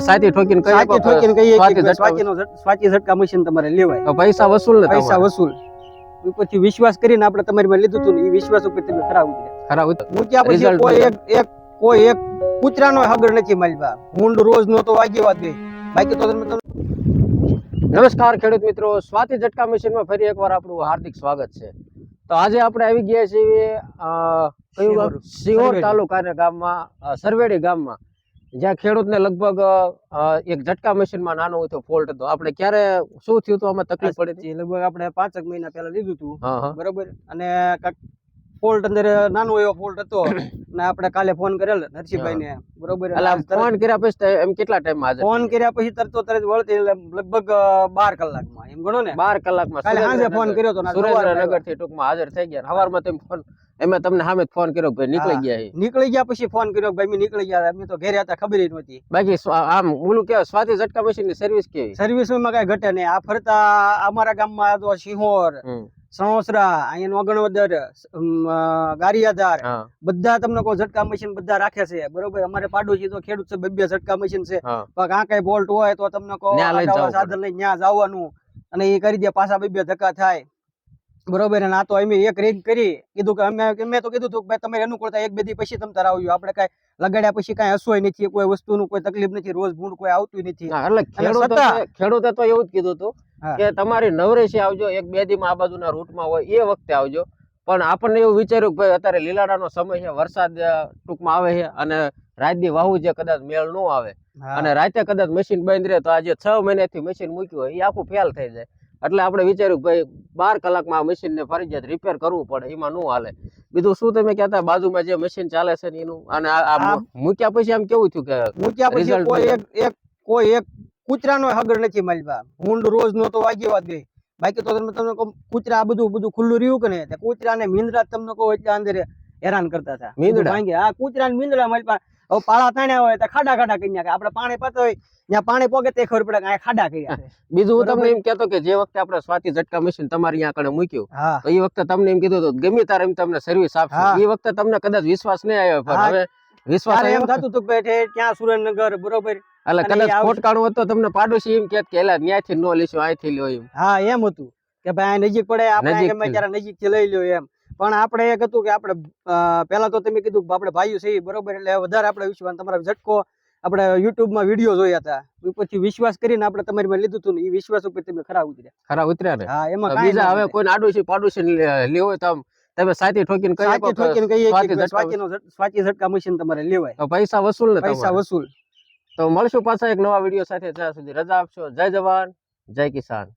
સાથી ઠોકીને કઈ સાચી ઠોકીને કહીએ સ્વાતિ કે સ્વાચીનો સ્વાચી ઝટકા મશીન તમારે લેવાય. પૈસા વસૂલ ને પૈસા વસૂલ. ઉપરથી વિશ્વાસ કરીને આપણે તમારી માં લીધું હતું ને એ વિશ્વાસ ઉપર તમે ખરા ઉતર્યા. ખરા ઉત- હું પછી કોઈ એક એક કોઈ એક કૂતરાનો હગર નથી મારી હુંડ રોજ નો તો વાગી વાત ગઈ બાકી તો તમે નમસ્કાર ખેડૂત મિત્રો. સ્વાતિ ઝટકા મશીનમાં ફરી એકવાર આપણું હાર્દિક સ્વાગત છે. તો આજે આપણે આવી ગયા છીએ કયું ગામ? સિહોર. તાલુકાના ગામમાં સરવેડી ગામમાં. જ્યાં ખેડૂતને લગભગ એક ઝટકા મશીનમાં નાનો હતો ફોલ્ટ હતો. આપણે ક્યારે શું થયું હતું? આમાં તકલીફ પડી હતી? લગભગ આપણે પાંચક મહિના પહેલા લીધું હતું. બરોબર? અને ફોલ્ટ અંદર નાનો એવો ફોલ્ટ હતો. ને આપણે કાલે ફોન કરેલ નરસિંહભાઈ ને બરોબર? ફોન કર્યા પછી એમ કેટલા ટાઈમમાં ફોન કર્યા પછી તરતો તરત વળતી લગભગ બાર કલાકમાં. એમ ગણો ને? બાર કલાકમાં કાલે સાંજે ફોન કર્યો હતો સુરેન્દ્રનગર. થી ટૂંકમાં હાજર થઈ ગયા. સવારમાં તેમ ફોન એમાં તમને સામે ફોન કર્યો ભાઈ નીકળી ગયા છે. નીકળી ગયા પછી ફોન કર્યો ભાઈ મેં નીકળી ગયા અમે તો ઘરે હતા ખબર નહોતી. બાકી આમ ઓલું કેવાય સ્વાતિ ઝટકા મશીનની સર્વિસ કેવી સર્વિસમાં કઈ ઘટે નહીં. આ ફરતા અમારા ગામમાં તો સિંહોર સણોસરા અહીંયા નોગણવદર ગારિયાધાર બધા તમને કોઈ ઝટકા મશીન બધા રાખે છે. બરોબર? અમારે પાડોશી તો ખેડૂત છે બે બે ઝટકા મશીન છે. પણ આ કઈ બોલ્ટ હોય તો તમને કહો ન્યા સાધન લઈને ત્યાં જવાનું અને એ કરી દે પાછા બબ્બે ધક્કા થાય. બરોબર અને આ તો અમે એક રેન્જ કરી કીધું કે અમે મેં તો કીધું હતું કે ભાઈ તમારે અનુકૂળતા એક બે દી પછી તમે તારા આવ્યું આપણે કઈ લગાડ્યા પછી કઈ હસવાય નથી કોઈ વસ્તુનું કોઈ તકલીફ નથી રોજ ભૂંડ કોઈ આવતું નથી. એટલે ખેડૂતો ખેડૂતે તો એવું જ કીધું હતું કે તમારી નવરેશી આવજો એક બે દી આ બાજુના રૂટમાં હોય એ વખતે આવજો. પણ આપણને એવું વિચાર્યું કે ભાઈ અત્યારે લીલાડાનો સમય છે વરસાદ ટૂંકમાં આવે છે અને રાતની વાહુ જે કદાચ મેળ ન આવે. અને રાતે કદાચ મશીન બંધ રહે તો આજે છ મહિનાથી મશીન મૂક્યું હોય એ આખું ફેલ થઈ જાય. એટલે આપણે વિચાર્યું કે ભાઈ બાર કલાકમાં આ મશીનને ફરજિયાત રિપેર કરવું પડે એમાં ન હાલે. બીજું શું તમે કહેતા બાજુમાં જે મશીન ચાલે છે એનું અને આ- મૂક્યા પછી આમ કેવું થયું કે મૂક્યા પછી કોઈ એક એક કોઈ એક કૂતરાનો હગર નથી મળવા પાસે રોજ નો તો વાગી વાત ગઈ બાકી તો તમે તમને કહું કૂતરા આ બધું બધું ખુલ્લું રહ્યું કે નહીં? કૂતરા ને મીંદરા તમને કહો એટલે અંદર હેરાન કરતા હતા. મીંદડા? હા કૂતરા ને મીંદડા પાસે હવે પાળા તાણ્યા હોય તો ખાડા ખાડા કરી નાખે. આપણે પાણી પતો હોય ત્યાં પાણી પોગે તે ખબર પડે કે ખાડા કર્યા. બીજું હું તમને એમ કેતો કે જે વખતે આપણે સ્વાતિ ઝટકા મશીન તમારી અહીંયા કણે મૂક્યું તો એ વખતે તમને એમ કીધું હતું ગમે તારે એમ તમને સર્વિસ આપશે. એ વખતે તમને કદાચ વિશ્વાસ નહીં આવ્યો પણ હવે વિશ્વાસ એમ થતું હતું કે ત્યાં સુરેન્દ્રનગર બરોબર? એટલે કદાચ. ખોટકાણું હોત તમને પાડોશી એમ કેત કે એલા ન્યાયથી નો લેશો અહીંથી લ્યો એમ. હા એમ હતું. કે ભાઈ નજીક પડે આપણે. ગમે ત્યારે નજીકથી લઈ લ્યો એમ. પણ આપણે એક હતું કે આપણે પહેલાં તો તમે કીધું કે આપણે ભાઈઓ છે બરોબર એટલે વધારે આપણે વિશ્વાસ તમારા ઝટકો આપણે યુટ્યુબમાં વીડિયો જોયા હતા. પછી વિશ્વાસ કરીને આપણે તમારી માં લીધું હતું ને એ વિશ્વાસ ઉપર તમે ખરા ઉતર્યા. ખરા ઉતર્યા ને? હા એમાં બીજા હવે. કોઈ આડોશી પાડોશી લેવો હોય તો તમે સાચી ઠોકીને કહી સાચી ઠોકીને કહીએ કે સ્વાચીનો સ્વાચી ઝટકા મશીન તમારે લેવાય. તો પૈસા વસૂલ ને પૈસા વસૂલ. તો મળશું પાછા એક નવા વીડિયો સાથે ત્યાં સુધી રજા આપશો. જય જવાન જય કિસાન.